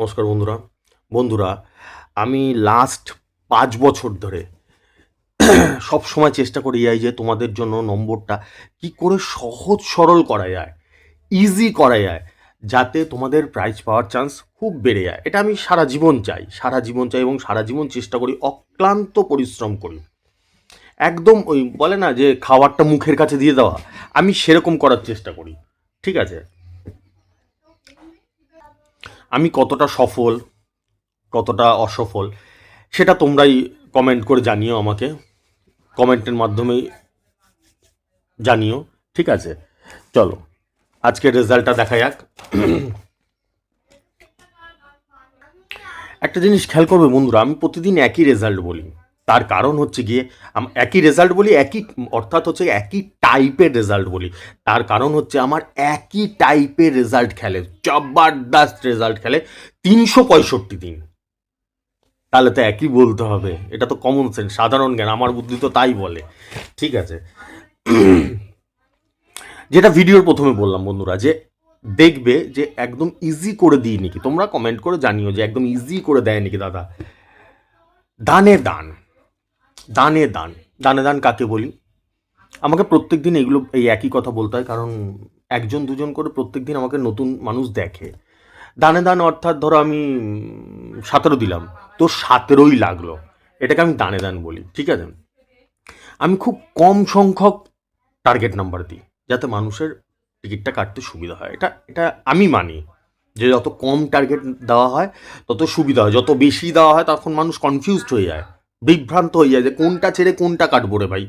নমস্কার বন্ধুরা। বন্ধুরা, আমি লাস্ট পাঁচ বছর ধরে সব সময় চেষ্টা করি যাই যে তোমাদের জন্য নম্বরটা কি করে সহজ সরল করা যায় ইজি করা যায়, যাতে তোমাদের প্রাইজ পাওয়ার চান্স খুব বেড়ে যায়। এটা আমি সারা জীবন চাই, সারা জীবন চাই এবং সারা জীবন চেষ্টা করি অক্লান্ত পরিশ্রম করি। একদম ওই বলে না যে খাবারটা মুখের কাছে দিয়ে দেওয়া, আমি সেরকম করার চেষ্টা করি। ঠিক আছে? আমি কতটা সফল, কতটা অসফল, সেটা তোমরাই কমেন্ট করে জানিও আমাকে। কমেন্টের মাধ্যমেই জানিও, ঠিক আছে? চলো, আজকের রেজাল্টটা দেখা যাক। একটা জিনিস খেয়াল করবে বন্ধুরা, আমি প্রতিদিন একই রেজাল্ট বলি। তার কারণ হচ্ছে গিয়ে একই রেজাল্ট বলি, একই, অর্থাৎ হচ্ছে একই টাইপের রেজাল্ট বলি। তার কারণ হচ্ছে আমার একই টাইপের রেজাল্ট খেলে, জবরদস্ত রেজাল্ট খেলে তিনশো পঁয়ষট্টি দিন। তাহলে তো একই বলতে হবে। এটা তো কমন সেন্স সাধারণ জ্ঞান, আমার বুদ্ধি তো তাই বলে। ঠিক আছে? যেটা ভিডিওর প্রথমে বললাম বন্ধুরা, যে দেখবে যে একদম ইজি করে দিই নাকি তোমরা কমেন্ট করে জানিও যে একদম ইজি করে দেয় নাকি দাদা? দানে দান। দানে দান। দানে দান কাকে বলি? আমাকে প্রত্যেক দিন এগুলো, এই একই কথা বলতে হয়, কারণ একজন, দুজন করে প্রত্যেক দিন আমাকে নতুন মানুষ দেখে। দানে দান অর্থাৎ ধরো আমি সতেরো দিলাম, তো সতেরোই লাগল। এটাকে আমি দানে দান বলি, ঠিক আছে? আমি খুব কম সংখ্যক টার্গেট নাম্বার দিই, যাতে মানুষের টিকিটটা কাটতে সুবিধা হয়। এটা এটা আমি মানি, যে যত কম টার্গেট দেওয়া হয়, তত সুবিধা হয়। যত বেশি দেওয়া হয়, তখন মানুষ কনফিউজড হয়ে যায়। বিভ্রান্ত হয়ে যায় যে কোনটা ছেড়ে কোনটা কাটবো রে ভাই।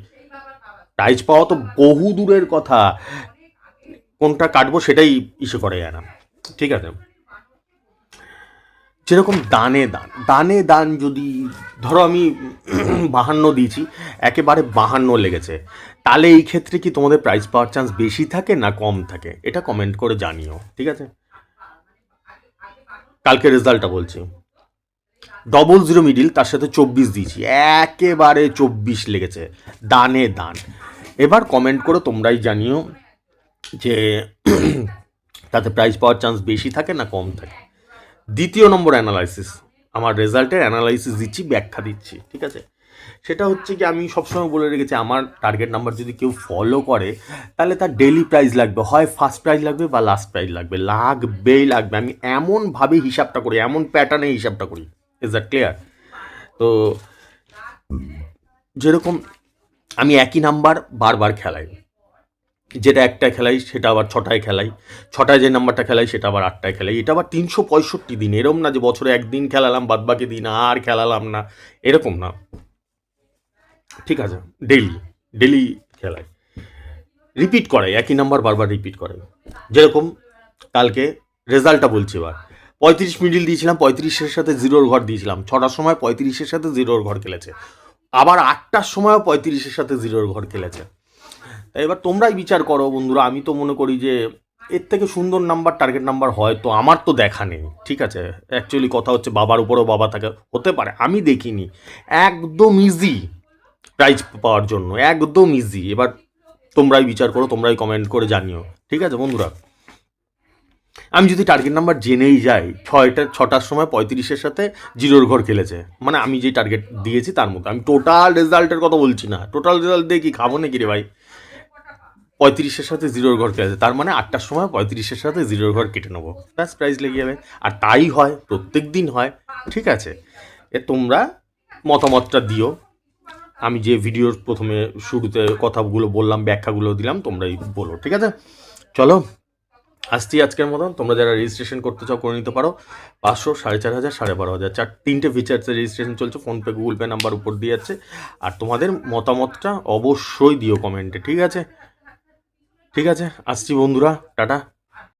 প্রাইজ পাওয়া তো বহু দূরের কথা। কোনটা কাটবো সেটাই ইসে করে যায় না ঠিক আছে? যেরকম দানে দান। দানে দান যদি, ধরো আমি বাহান্ন দিয়েছি, একেবারে বাহান্ন লেগেছে। তাহলে এই ক্ষেত্রে কি তোমাদের প্রাইজ পাওয়ার চান্স বেশি থাকে না কম থাকে? এটা কমেন্ট করে জানিও। ঠিক আছে? কালকে রেজাল্টটা বলছি। ডবল জিরো মিডিল তার সাথে চব্বিশ দিয়েছি। একেবারে চব্বিশ লেগেছে। দানে দান। এবার কমেন্ট করে, তোমরাই জানিও যে তাতে প্রাইজ পাওয়ার চান্স বেশি থাকে না কম থাকে। দ্বিতীয় নম্বর অ্যানালাইসিস আমার রেজাল্টের অ্যানালাইসিস দিচ্ছি, ব্যাখ্যা দিচ্ছি, ঠিক আছে? সেটা হচ্ছে কি, আমি সবসময় বলে রেখেছি, আমার টার্গেট নাম্বার যদি কেউ ফলো করে, তাহলে তার ডেলি প্রাইজ লাগবে। হয় ফার্স্ট প্রাইজ লাগবে বা লাস্ট প্রাইজ লাগবে। লাগবেই লাগবে। আমি এমনভাবে হিসাবটা করি, এমন প্যাটার্নে হিসাবটা করি। ইজ দ্যাট ক্লিয়ার তো যেরকম আমি একই নাম্বার বারবার খেলাই। যেটা একটায় খেলাই, সেটা আবার ছটায় খেলাই। ছটায় যে নাম্বারটা খেলাই, সেটা আবার আটটায় খেলাই। এটা আবার তিনশো পঁয়ষট্টি দিন। এরকম না যে বছরে একদিন খেলালাম বাদ বাকি দিন আর খেলালাম না। এরকম না। ঠিক আছে। ডেলি ডেলি খেলাই। রিপিট করাই। একই নাম্বার বারবার রিপিট করাই। যেরকম কালকে রেজাল্টটা বলছি এবার। পঁয়ত্রিশ মিডিল দিয়েছিলাম, পঁয়ত্রিশের সাথে জিরোর ঘর দিয়েছিলাম। ছটার সময় পঁয়ত্রিশের সাথে জিরোর ঘর খেলেছে। আবার আটটার সময়ও পঁয়ত্রিশের সাথে জিরোর ঘর খেলেছে। এবার তোমরাই বিচার করো বন্ধুরা। আমি তো মনে করি যে এর থেকে সুন্দর নাম্বার টার্গেট নাম্বার হয় তো আমার তো দেখা নেই, ঠিক আছে? অ্যাকচুয়ালি কথা হচ্ছে বাবার উপরেও বাবা থাকে, হতে পারে, আমি দেখিনি। একদম ইজি প্রাইজ পাওয়ার জন্য, একদম ইজি এবার তোমরাই বিচার করো, তোমরাই কমেন্ট করে জানিও, ঠিক আছে বন্ধুরা? আমি যদি টার্গেট নাম্বার জেনেই যাই, ছয়টা, ছটার সময় পঁয়ত্রিশের সাথে জিরোর ঘর খেলেছে। মানে আমি যে টার্গেট দিয়েছি তার মতো আমি টোটাল রেজাল্টের কথা বলছি না। টোটাল রেজাল্ট দিয়ে কি খাব নাকি রে ভাই? পঁয়ত্রিশের সাথে জিরোর ঘর খেলেছে। তার মানে আটটার সময় পঁয়ত্রিশের সাথে জিরোর ঘর কেটে নেব। ব্যাস প্রাইজ লেগে যাবে। আর তাই হয়, প্রত্যেক দিন হয়। ঠিক আছে? এ তোমরা মতামতটা দিও। আমি যে ভিডিওর প্রথমে শুরুতে কথাগুলো বললাম, ব্যাখ্যাগুলো দিলাম, তোমরাই বলো। ঠিক আছে? চলো। আসছি আজকের মতন তোমরা যারা রেজিস্ট্রেশন করতে চাও করে নিতে পারো। পাঁচশো, সাড়ে চার হাজার, সাড়ে বারো হাজার। চার, তিনটে ফিচার্সের রেজিস্ট্রেশন চলছে। ফোনপে গুগল পে নাম্বার উপর দিয়ে যাচ্ছে আর তোমাদের মতামতটা অবশ্যই দিও কমেন্টে ঠিক আছে? ঠিক আছে? আসছি বন্ধুরা, টাটা।